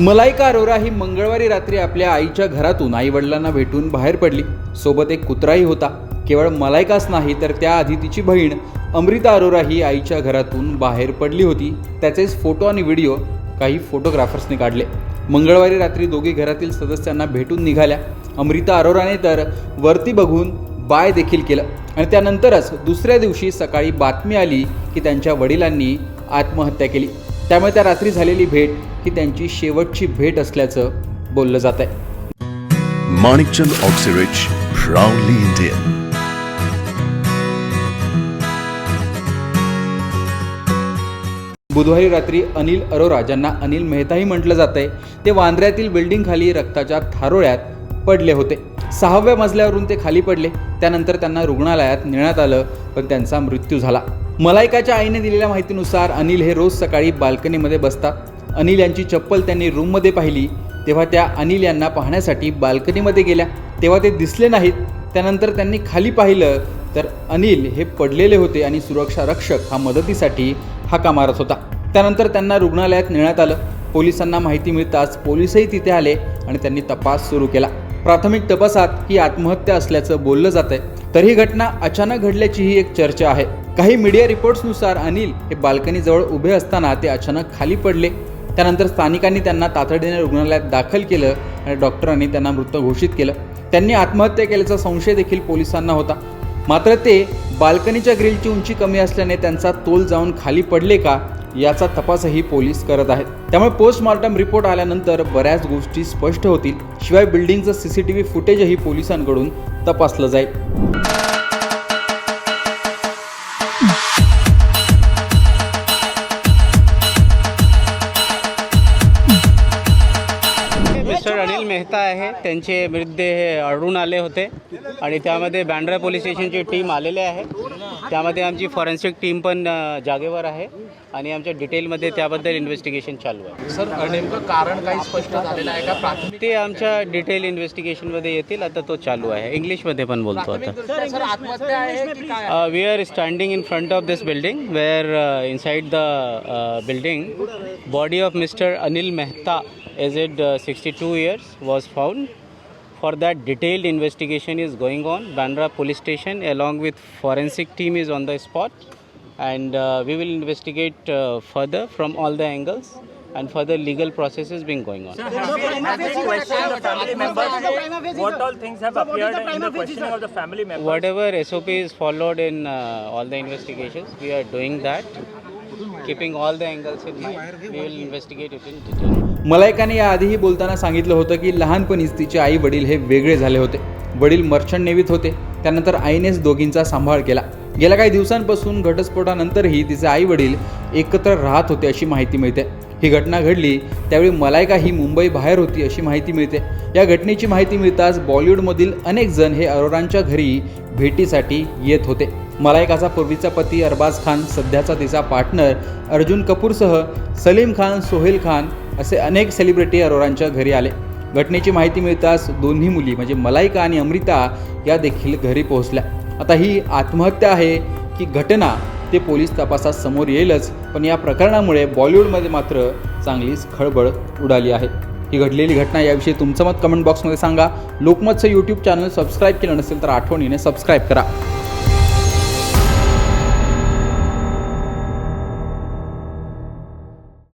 मलायका अरोरा ही मंगळवारी रात्री आपल्या आईच्या घरातून आई वडिलांना भेटून बाहेर पडली. सोबत एक कुत्राही होता. केवळ मलायकाच नाही तर त्याआधी तिची बहीण अमृता अरोरा ही आईच्या घरातून बाहेर पडली होती. त्याचेच फोटो आणि व्हिडिओ काही फोटोग्राफर्सने काढले. मंगळवारी रात्री दोघी घरातील सदस्यांना भेटून निघाल्या. अमृता अरोराने तर वरती बघून बाय देखील केलं. आणि त्यानंतरच दुसऱ्या दिवशी सकाळी बातमी आली की त्यांच्या वडिलांनी आत्महत्या केली. त्यामुळे त्या रात्री झालेली भेट ही त्यांची शेवटची भेट असल्याचं बोललं जात आहे Manikchand Oxyrich, proudly Indian. बुधवारी रात्री अनिल अरोरा ज्यांना अनिल मेहताही म्हटलं जात आहे ते वांद्र्यातील बिल्डिंग खाली रक्ताच्या थारोळ्यात पडले होते सहाव्या मजल्यावरून ते खाली पडले. त्यानंतर त्यांना रुग्णालयात नेण्यात आलं पण त्यांचा मृत्यू झाला. मलायकाच्या आईने दिलेल्या माहितीनुसार अनिल हे रोज सकाळी बाल्कनीमध्ये बसतात. अनिल यांची चप्पल त्यांनी रूममध्ये पाहिली. तेव्हा त्या अनिल यांना पाहण्यासाठी बाल्कनीमध्ये गेल्या. तेव्हा ते दिसले नाहीत. त्यानंतर त्यांनी खाली पाहिलं तर अनिल हे पडलेले होते आणि सुरक्षा रक्षक हा मदतीसाठी हाका मारत होता. त्यानंतर त्यांना रुग्णालयात नेण्यात आलं. पोलिसांना माहिती मिळताच पोलिसही तिथे आले आणि त्यांनी तपास सुरू केला. प्राथमिक तपासात ही आत्महत्या असल्याचं बोललं जात आहे तर ही घटना अचानक घडल्याची ही एक चर्चा आहे. काही मीडिया रिपोर्ट्सनुसार अनिल हे बाल्कनीजवळ उभे असताना ते अचानक खाली पडले. त्यानंतर स्थानिकांनी त्यांना तातडीने रुग्णालयात दाखल केलं आणि डॉक्टरांनी त्यांना मृत घोषित केलं. त्यांनी आत्महत्या केल्याचा संशय देखील पोलिसांना होता. मात्र ते बाल्कनीच्या ग्रिलची उंची कमी असल्याने त्यांचा तोल जाऊन खाली पडले का याचा तपासही पोलीस करत आहेत. त्यामुळे पोस्टमॉर्टम रिपोर्ट आल्यानंतर बऱ्याच गोष्टी स्पष्ट होतील. शिवाय बिल्डिंगचं सीसीटीव्ही फुटेजही पोलिसांकडून तपासलं जाईल. मेहता आहे. त्यांचे मृतदेह आढळून आले होते. आणि त्यामध्ये बँड्रा पोलीस स्टेशनची टीम आलेले आहे. त्यामध्ये आमची फॉरेन्सिक टीम पण जागेवर आहे. आणि आमच्या डिटेलमध्ये त्याबद्दल इन्व्हेस्टिगेशन चालू आहे. सर नेमकं कारण काही स्पष्ट झालेलं आहे का? प्राथमिक ते आमच्या डिटेल इन्व्हेस्टिगेशनमध्ये येतील. आता तो चालू आहे. इंग्लिशमध्ये पण बोलतो आता. प्राथमिकदृष्ट्या सर आत्महत्या आहे की काय Uh, we are standing in front of this building where uh, inside the building body of Mr. Anil Mehta aged uh, 62 years was found. For that detailed investigation is going on. Bandra police station along with forensic team is on the spot and uh, we will investigate uh, further from all the angles and further legal process is being going on. What all things have appeared in the questioning of the family members? Whatever SOP is followed in uh, all the investigations, we are doing that. Keeping all the angles in mind, we will investigate it in detail. मलायकाने याआधीही बोलताना सांगितलं होतं की लहानपणीच तिचे आई वडील हे वेगळे झाले होते. वडील मर्चंट नेवीत होते. त्यानंतर आईनेच दोघींचा सांभाळ केला. गेल्या काही दिवसांपासून घटस्फोटानंतरही तिचे आई वडील एकत्र राहत होते अशी माहिती मिळते. ही घटना घडली त्यावेळी मलायका ही मुंबई बाहेर होती अशी माहिती मिळते. या घटनेची माहिती मिळताच बॉलिवूडमधील अनेक जण हे अरोरांच्या घरी भेटीसाठी येत होते. मलायकाचा पूर्वीचा पती अरबाज खान सध्याचा तिचा पार्टनर अर्जुन कपूरसह सलीम खान सोहेल खान असे अनेक सेलिब्रिटी अरोरांच्या घरी आले. घटनेची माहिती मिळताच दोन्ही मुली म्हणजे मलायका आणि अमृता या देखील घरी पोहोचल्या. आता ही आत्महत्या आहे की घटना ते पोलीस तपासात समोर येईलच पण या प्रकरणामुळे बॉलिवूडमध्ये मात्र चांगलीच खळबळ उडाली आहे. ही घडलेली घटना याविषयी तुमचं मत कमेंट बॉक्समध्ये सांगा. लोकमतचं यूट्यूब चॅनल सबस्क्राईब केलं नसेल तर आठवणीने सबस्क्राईब करा.